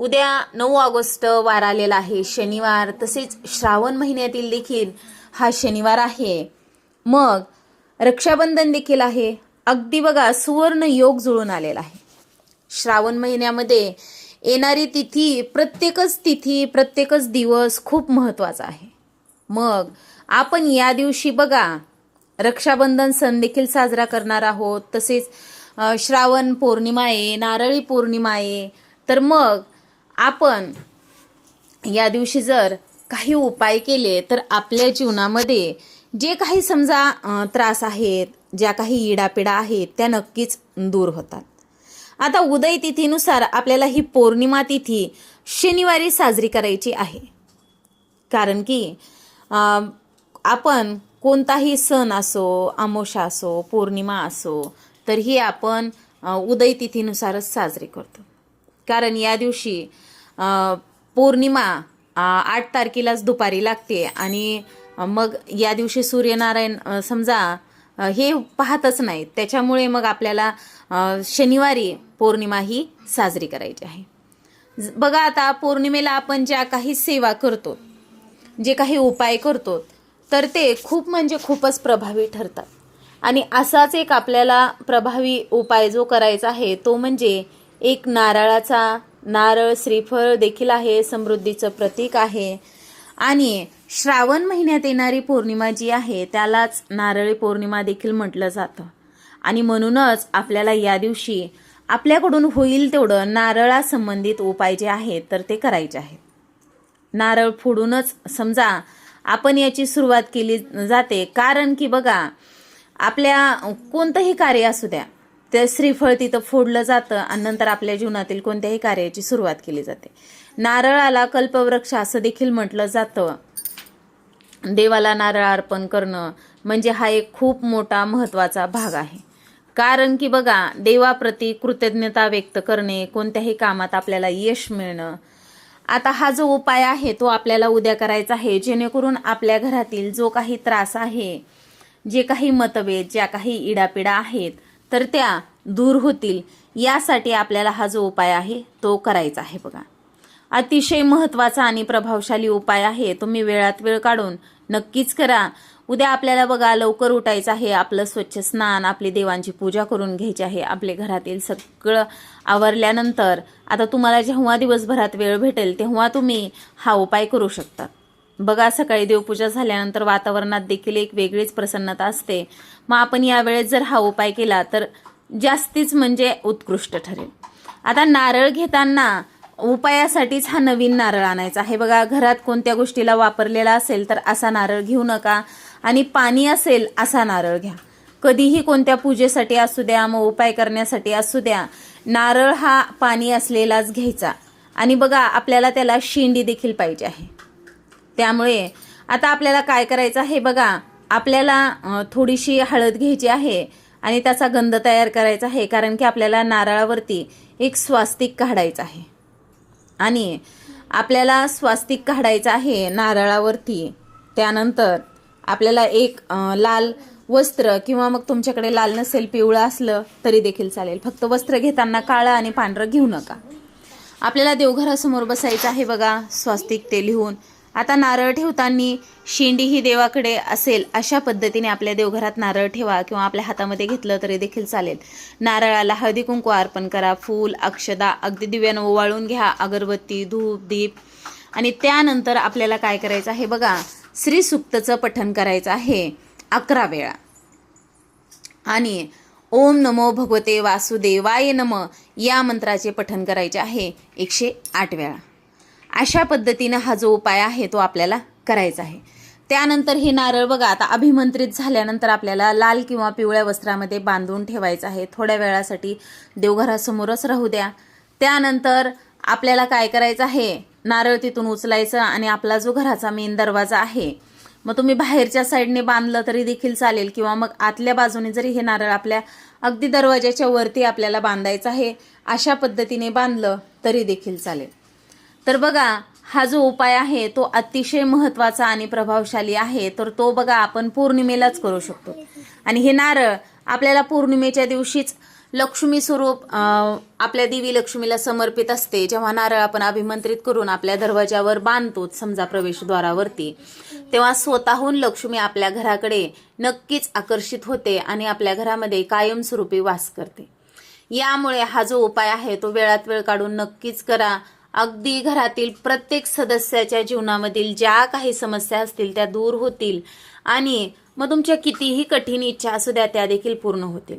उद्या नऊ ऑगस्ट वार आलेला आहे. शनिवार तसेच श्रावण महिन्यातील देखील हा शनिवार आहे. मग रक्षाबंधन देखील आहे. अगदी बघा सुवर्ण योग जुळून आलेला आहे. श्रावण महिन्यामध्ये येणारी तिथी प्रत्येकच तिथी प्रत्येकच दिवस खूप महत्त्वाचा आहे. मग आपण या दिवशी बघा रक्षाबंधन सण देखील साजरा करणार आहोत. तसेच श्रावण पौर्णिमा आहे नारळी पौर्णिमा आहे. तर मग आपण या दिवशी जर काही उपाय केले तर आपल्या जीवनामध्ये जे काही समजा त्रास आहेत ज्या काही इडापिडा आहेत त्या नक्कीच दूर होतात. आता उदय तिथीनुसार आपल्याला ही पौर्णिमा तिथी शनिवारी साजरी करायची आहे. कारण की आपण कोणताही सण असो आमोशा असो पौर्णिमा असो तर ही आपण उदय तिथीनुसारच साजरी करतो. कारण या दिवशी पौर्णिमा आठ तारखेलाच दुपारी लागते आणि मग या दिवशी सूर्यनारायण समजा हे पाहतच नाहीत. त्याच्यामुळे मग आपल्याला शनिवारी पौर्णिमा ही साजरी करायची आहे. ज- बघा आता पौर्णिमेला आपण ज्या काही सेवा करतो जे काही उपाय करतो तर ते खूप म्हणजे खूपच प्रभावी ठरतात. आणि असाच एक आपल्याला प्रभावी उपाय जो करायचा आहे तो म्हणजे एक नारळाचा नारळ श्रीफळ देखील आहे समृद्धीचं प्रतीक आहे. आणि श्रावण महिन्यात येणारी पौर्णिमा जी आहे त्यालाच नारळी पौर्णिमा देखील म्हटलं जातं. आणि म्हणूनच आपल्याला या दिवशी आपल्याकडून होईल तेवढं नारळासंबंधित उपाय जे आहेत तर ते करायचे आहेत. नारळ फोडूनच समजा आपण याची सुरुवात केली जाते. कारण की बघा आपल्या कोणतंही कार्य असू द्या ते श्रीफळ तिथं फोडलं जातं आणि नंतर आपल्या जीवनातील कोणत्याही कार्याची सुरुवात केली जाते. नारळाला कल्पवृक्ष असं देखील म्हटलं जातं. देवाला नारळ अर्पण करणं म्हणजे हा एक खूप मोठा महत्त्वाचा भाग आहे. कारण की बघा देवाप्रती कृतज्ञता व्यक्त करणे कोणत्याही कामात आपल्याला यश मिळणं. आता हा जो उपाय आहे तो आपल्याला उद्या करायचा आहे जेणेकरून आपल्या घरातील जो काही त्रास आहे जे काही मतभेद ज्या काही इडापिडा आहेत तर त्या दूर होतील. यासाठी आपल्याला हा जो उपाय आहे तो करायचा आहे बघा. अतिशय महत्त्वाचा आणि प्रभावशाली उपाय आहे तुम्ही वेळात वेळ काढून नक्कीच करा. उद्या आपल्याला बघा लवकर उठायचं आहे आपलं स्वच्छ स्नान आपली देवांची पूजा करून घ्यायची आहे आपले घरातील सगळं आवरल्यानंतर आता तुम्हाला जेव्हा दिवसभरात वेळ भेटेल तेव्हा तुम्ही हा उपाय करू शकतात. बघा सकाळी देवपूजा झाल्यानंतर वातावरणात देखील एक वेगळीच प्रसन्नता असते. मग आपण यावेळेस जर हा उपाय केला तर जास्तीच म्हणजे उत्कृष्ट ठरेल. आता नारळ घेताना उपायासाठीच हा नवीन नारळ आणायचा. आहे बघा घरात कोणत्या गोष्टीला वापरलेला असेल तर असा नारळ घेऊ नका. आणि पाणी असेल असा नारळ घ्या. कधीही कोणत्या पूजेसाठी असू द्या मग उपाय करण्यासाठी असू द्या नारळ हा पाणी असलेलाच घ्यायचा. आणि बघा आपल्याला त्याला शेंडी देखील पाहिजे आहे. त्यामुळे आता आपल्याला काय करायचं आहे बघा आपल्याला थोडीशी हळद घ्यायची आहे आणि त्याचा गंध तयार करायचा आहे कारण की आपल्याला नारळावरती एक स्वास्तिक काढायचं आहे. आणि आपल्याला स्वास्तिक काढायचं आहे नारळावरती त्यानंतर आपल्याला एक लाल वस्त्र किंवा मग तुमच्याकडे लाल नसेल पिवळं असलं तरी देखील चालेल. फक्त वस्त्र घेताना काळं आणि पांढरं घेऊ नका. आपल्याला देवघरासमोर बसायचं आहे बघा स्वास्तिक ते लिहून. आता नारळ ठेवताना शेंडी ही देवाकडे असेल अशा पद्धतीने आपल्या देवघरात नारळ ठेवा किंवा आपल्या हातामध्ये घेतलं तरी देखील चालेल. नारळाला हळदी कुंकू अर्पण करा फूल अक्षदा अगदी दिव्यानं ओवाळून घ्या अगरबत्ती धूप दीप. आणि त्यानंतर आपल्याला काय करायचं आहे बघा श्री सुक्तचं पठण करायचं आहे अकरा वेळा. आणि ओम नमो भगवते वासुदेवाय नम या मंत्राचे पठण करायचे आहे एकशे आठ वेळा. अशा पद्धतीनं हा जो उपाय आहे तो आपल्याला करायचा आहे. त्यानंतर हे नारळ बघा आता अभिमंत्रित झाल्यानंतर आपल्याला लाल किंवा पिवळ्या वस्त्रामध्ये बांधून ठेवायचं आहे. थोड्या वेळासाठी देवघरासमोरच राहू द्या. त्यानंतर आपल्याला काय करायचं आहे? नारळ तिथून उचलायचं आणि आपला जो घराचा मेन दरवाजा आहे मग तुम्ही बाहेरच्या साईडने बांधलं तरी देखील चालेल किंवा मग आतल्या बाजूने जरी हे नारळ आपल्या अगदी दरवाजाच्या वरती आपल्याला बांधायचं आहे अशा पद्धतीने बांधलं तरी देखील चालेल. तर बघा हा जो उपाय आहे तो अतिशय महत्त्वाचा आणि प्रभावशाली आहे. तर तो बघा आपण पौर्णिमेलाच करू शकतो. आणि हे नारळ आपल्याला पौर्णिमेच्या दिवशीच लक्ष्मी स्वरूप आपल्या देवी लक्ष्मीला समर्पित असते. जेव्हा नारळ आपण अभिमंत्रित करून आपल्या दरवाजावर बांधतो समजा प्रवेशद्वारावरती तेव्हा स्वतःहून लक्ष्मी आपल्या घराकडे नक्कीच आकर्षित होते आणि आपल्या घरामध्ये कायमस्वरूपी वास करते. यामुळे हा जो उपाय आहे तो वेळात वेळ काढून नक्कीच करा. अगदी घरातील प्रत्येक सदस्याच्या जीवनामधील ज्या काही समस्या असतील त्या दूर होतील आणि मग तुमच्या कितीही कठीण इच्छा असू द्या त्या देखील पूर्ण होतील.